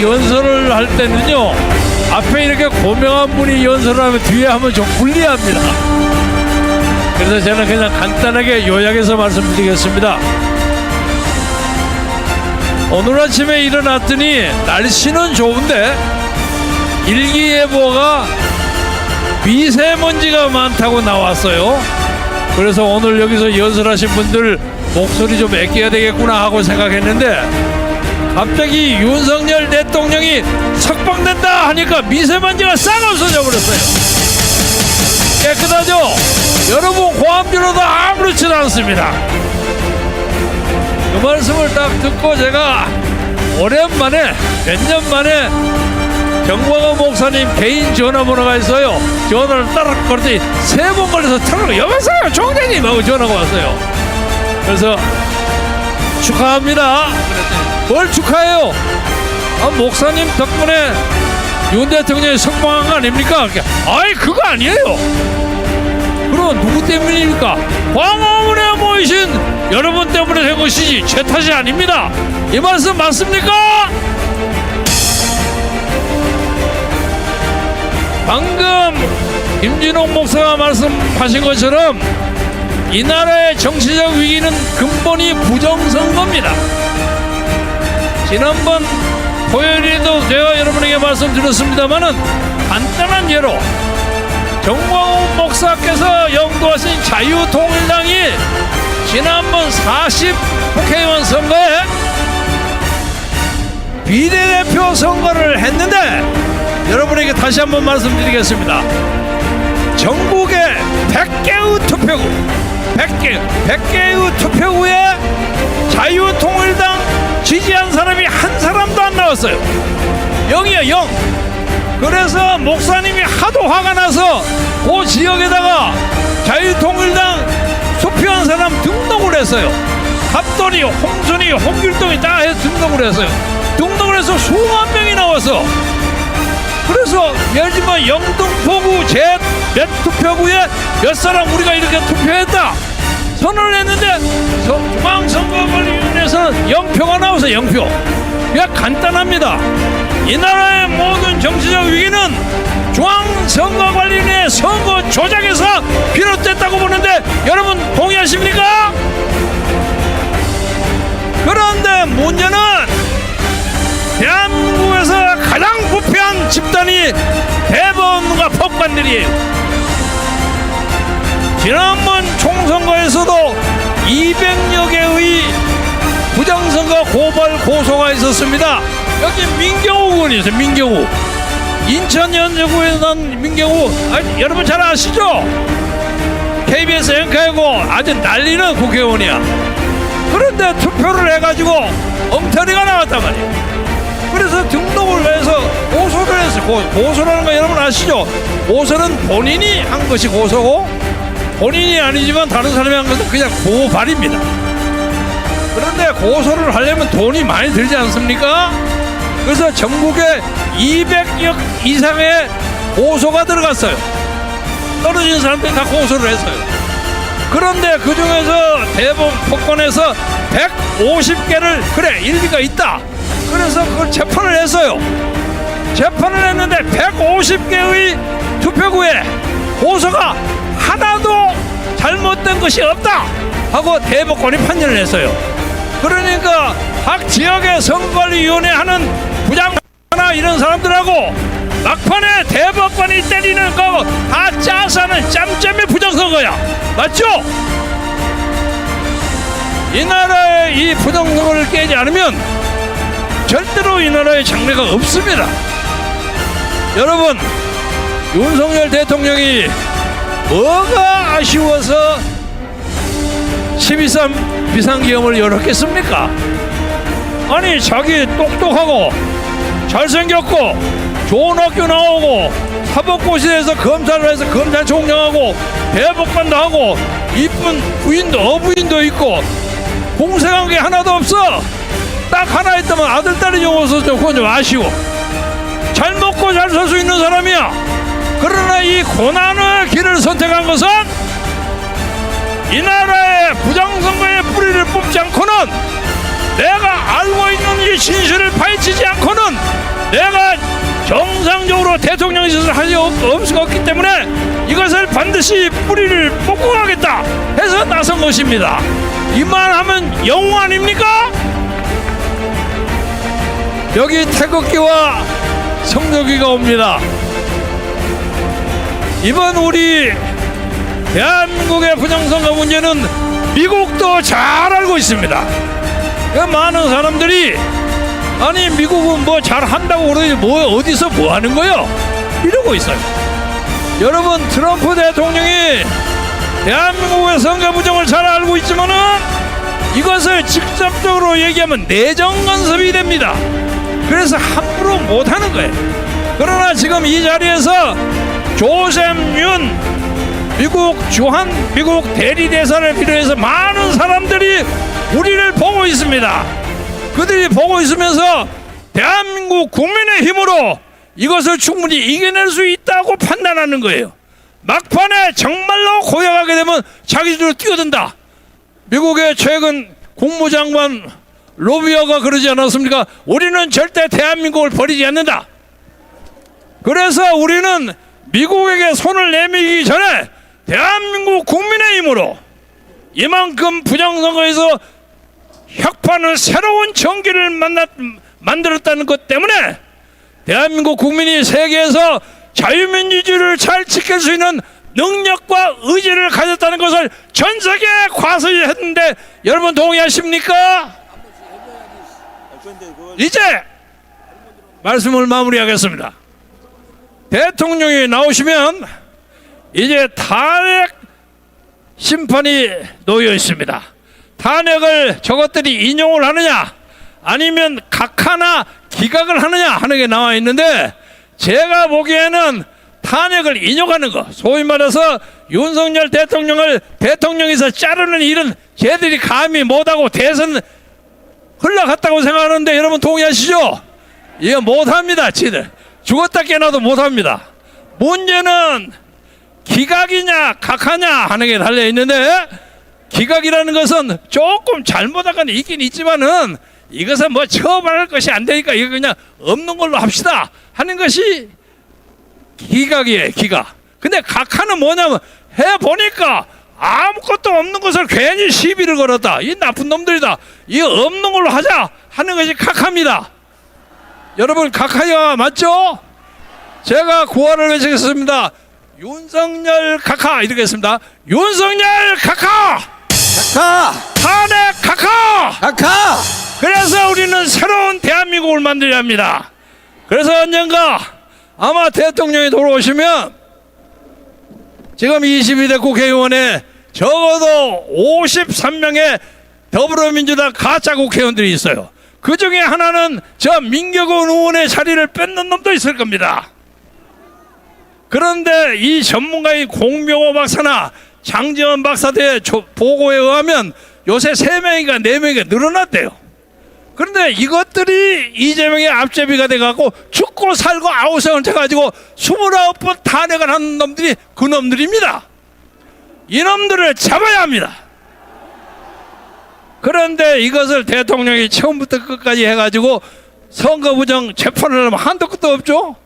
이 연설을 할 때는요 앞에 이렇게 고명한 분이 연설을 하면 뒤에 하면 좀 불리합니다. 그래서 저는 그냥 간단하게 요약해서 말씀드리겠습니다. 오늘 아침에 일어났더니 날씨는 좋은데 일기예보가 미세먼지가 많다고 나왔어요. 그래서 오늘 여기서 연설하신 분들 목소리 좀 아껴야 되겠구나 하고 생각했는데 갑자기 윤석열 대통령이 석방된다 하니까 미세먼지가 싹 없어져 버렸어요. 깨끗하죠? 여러분 고함지로도 아무렇지도 않습니다. 그 말씀을 딱 듣고 제가 오랜만에 몇 년 만에 정광호 목사님 개인 전화번호가 있어요. 전화를 따라 걸었더니 세 번 걸려서 털어 여보세요 총장님 하고 전화가 왔어요. 그래서 축하합니다. 그랬더니 뭘 축하해요? 아, 목사님 덕분에 윤 대통령이 석방한 거 아닙니까? 아이 그거 아니에요. 그럼 누구 때문입니까? 광화문에 모이신 여러분 때문에 된 것이지 제 탓이 아닙니다. 이 말씀 맞습니까? 방금 김진홍 목사가 말씀하신 것처럼 이 나라의 정치적 위기는 근본이 부정선거입니다. 지난번 토요일에도 제가 여러분에게 말씀드렸습니다마는 간단한 예로 정광훈 목사께서 영도하신 자유통일당이 지난번 40 국회의원 선거에 비례대표 선거를 했는데 여러분에게 다시 한번 말씀드리겠습니다. 전국의 100개의 투표구 100개, 100개의 투표구에 자유통 나왔어요. 0이요 0. 그래서 목사님이 하도 화가 나서 그 지역에다가 자유통일당 투표한 사람 등록을 했어요. 갑돌이, 홍순이, 홍길동이 다 해서 등록을 했어요. 등록을 해서 수만 명이 나와서 그래서 예를 들면 영등포구 제 몇 투표구에 몇 사람 우리가 이렇게 투표했다 선언을 했는데 저- 중앙선거관리위원회에서는 0표가 나와서 0표 그냥 간단합니다 이 나라의 모든 정치적 위기는 중앙선거관리위원회 선거 조작에서 비롯됐다고 보는데 여러분 동의하십니까? 그런데 문제는 대한민국에서 가장 부패한 집단이 대법원과 법관들이에요. 지난번 총선거에서도 200여 개의 부정선거 고발 고소가 있었습니다. 여기 민경우 의원이 있어요. 민경우. 인천 연구구에 난 민경우. 아, 여러분 잘 아시죠? KBS 앵커이고 아주 난리는 국회의원이야. 그런데 투표를 해가지고 엉터리가 나왔단 말이에요. 그래서 등록을 해서 고소를 했어요. 고, 고소라는 거 여러분 아시죠? 고소는 본인이 한 것이 고소고 본인이 아니지만 다른 사람이 한 것은 그냥 고발입니다. 그런데 고소를 하려면 돈이 많이 들지 않습니까? 그래서 전국에 200여 이상의 고소가 들어갔어요. 떨어진 사람들이 다 고소를 했어요. 그런데 그 중에서 대법원 법권에서 150개를 그래 일리가 있다. 그래서 그걸 재판을 했어요. 재판을 했는데 150개의 투표구에 고소가 하나도 잘못된 것이 없다 하고 대법관이 판결을 했어요. 그러니까 각 지역의 선거관리위원회 하는 부장나 이런 사람들하고 막판에 대법관이 때리는 거 다 짜서 하는 짬짬이 부정선거야. 맞죠? 이 나라의 이 부정선거를 깨지 않으면 절대로 이 나라의 장래가 없습니다. 여러분, 윤석열 대통령이 뭐가 아쉬워서 12.3 비상기금을 열었겠습니까? 아니, 자기 똑똑하고 잘생겼고 좋은 학교 나오고 사법고시에서 검사를 해서 검찰총장하고 대법관도 하고 이쁜 부인도 어부인도 있고 공생한 게 하나도 없어. 딱 하나 있다면 아들 딸이 좀 없어서 좀 그건 좀 아쉬워. 잘 먹고 잘 살 수 있는 사람이야. 그러나 이 고난의 길을 선택한 것은 이 나라의 부정선거의 뿌리를 뽑지 않고는 내가 알고 있는 이 진실을 파헤치지 않고는 내가 정상적으로 대통령 짓을 할수 없기 때문에 이것을 반드시 뿌리를 뽑고 가겠다 해서 나선 것입니다. 이만하면 영웅 아닙니까? 여기 태극기와 성덕기가 옵니다. 이번 우리 대한민국의 부정선거 문제는 미국도 잘 알고 있습니다. 그 많은 사람들이 아니 미국은 뭐 잘 한다고 그러지 뭐 어디서 뭐 하는 거요? 이러고 있어요. 여러분 트럼프 대통령이 대한민국의 선거 부정을 잘 알고 있지만은 이것을 직접적으로 얘기하면 내정 간섭이 됩니다. 그래서 함부로 못 하는 거예요. 그러나 지금 이 자리에서 조셉 윤 미국 주한 미국 대리 대사를 비롯해서 많은 사람들이 우리를 보고 있습니다. 그들이 보고 있으면서 대한민국 국민의 힘으로 이것을 충분히 이겨낼 수 있다고 판단하는 거예요. 막판에 정말로 고약하게 되면 자기들로 뛰어든다. 미국의 최근 국무장관 로비어가 그러지 않았습니까? 우리는 절대 대한민국을 버리지 않는다. 그래서 우리는 미국에게 손을 내밀기 전에 대한민국 국민의 힘으로 이만큼 부정선거에서 혁파는 새로운 전기를 만났, 만들었다는 것 때문에 대한민국 국민이 세계에서 자유민주주의를 잘 지킬 수 있는 능력과 의지를 가졌다는 것을 전 세계에 과소히 했는데 여러분 동의하십니까? 이제 말씀을 마무리하겠습니다. 대통령이 나오시면 이제 탄핵 심판이 놓여 있습니다. 탄핵을 저것들이 인용을 하느냐 아니면 각하나 기각을 하느냐 하는 게 나와 있는데 제가 보기에는 탄핵을 인용하는 거 소위 말해서 윤석열 대통령을 대통령에서 자르는 일은 쟤들이 감히 못하고 대선 흘러갔다고 생각하는데 여러분 동의하시죠? 이거 못합니다 지들 죽었다 깨나도 못합니다 문제는 기각이냐 각하냐 하는 게 달려 있는데 기각이라는 것은 조금 잘못하거나 있긴 있지만은 이것은 뭐 처벌할 것이 안 되니까 이거 그냥 없는 걸로 합시다 하는 것이 기각이에요 기각. 근데 각하는 뭐냐면 해 보니까 아무것도 없는 것을 괜히 시비를 걸었다. 이 나쁜 놈들이다. 이거 없는 걸로 하자 하는 것이 각하입니다. 여러분 각하가 맞죠? 제가 구호를 외치겠습니다 윤석열 각하 이렇게 했습니다 윤석열 각하 각하! 탄핵 각하 각하! 그래서 우리는 새로운 대한민국을 만들어야 합니다. 그래서 언젠가 아마 대통령이 돌아오시면 지금 22대 국회의원에 적어도 53명의 더불어민주당 가짜 국회의원들이 있어요. 그 중에 하나는 저 민경훈 의원의 자리를 뺏는 놈도 있을 겁니다. 그런데 이 전문가인 공명호 박사나 장지원 박사들의 조- 보고에 의하면 요새 세명인가네명이 늘어났대요. 그런데 이것들이 이재명의 앞제비가 돼갖고 죽고 살고 아우성을 쳐가지고 29번 탄핵을 한 놈들이 그 놈들입니다. 이놈들을 잡아야 합니다. 그런데 이것을 대통령이 처음부터 끝까지 해가지고 선거부정 재판을 하면 한도 끝도 없죠?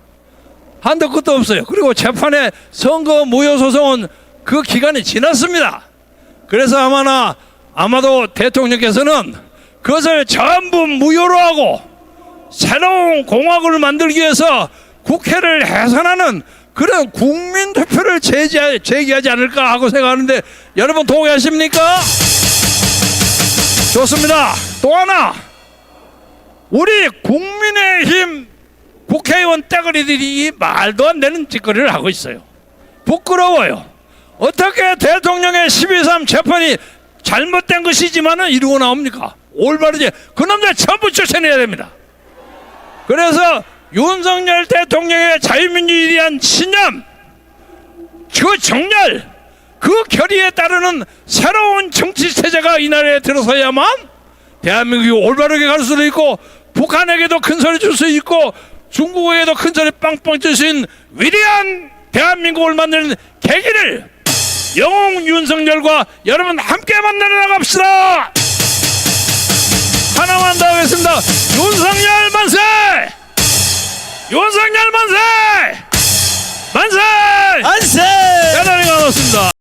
한도 끝도 없어요. 그리고 재판에 선거 무효 소송은 그 기간이 지났습니다. 그래서 아마나 아마도 대통령께서는 그것을 전부 무효로 하고 새로운 공화국을 만들기 위해서 국회를 해산하는 그런 국민 투표를 제기하, 제기하지 않을까 하고 생각하는데 여러분 동의하십니까? 좋습니다. 또 하나 우리 국민의힘 국회의원 떼거리들이 이 말도 안 되는 짓거리를 하고 있어요. 부끄러워요. 어떻게 대통령의 12.3 재판이 잘못된 것이지만은 이루고 나옵니까? 올바르지. 그놈들 전부 쫓아내야 됩니다. 그래서 윤석열 대통령의 자유민주주의에 대한 신념, 그 정렬, 그 결의에 따르는 새로운 정치 체제가 이 나라에 들어서야만 대한민국이 올바르게 갈 수도 있고 북한에게도 큰 소리 줄 수 있고 중국에게도 큰 소리 빵빵 있는 위대한 대한민국을 만드는 계기를 영웅 윤석열과 여러분 함께 만들어 나갑시다. 하나만 더 하겠습니다. 윤석열 만세! 윤석열 만세! 만세! 안세! 대단히 고맙습니다.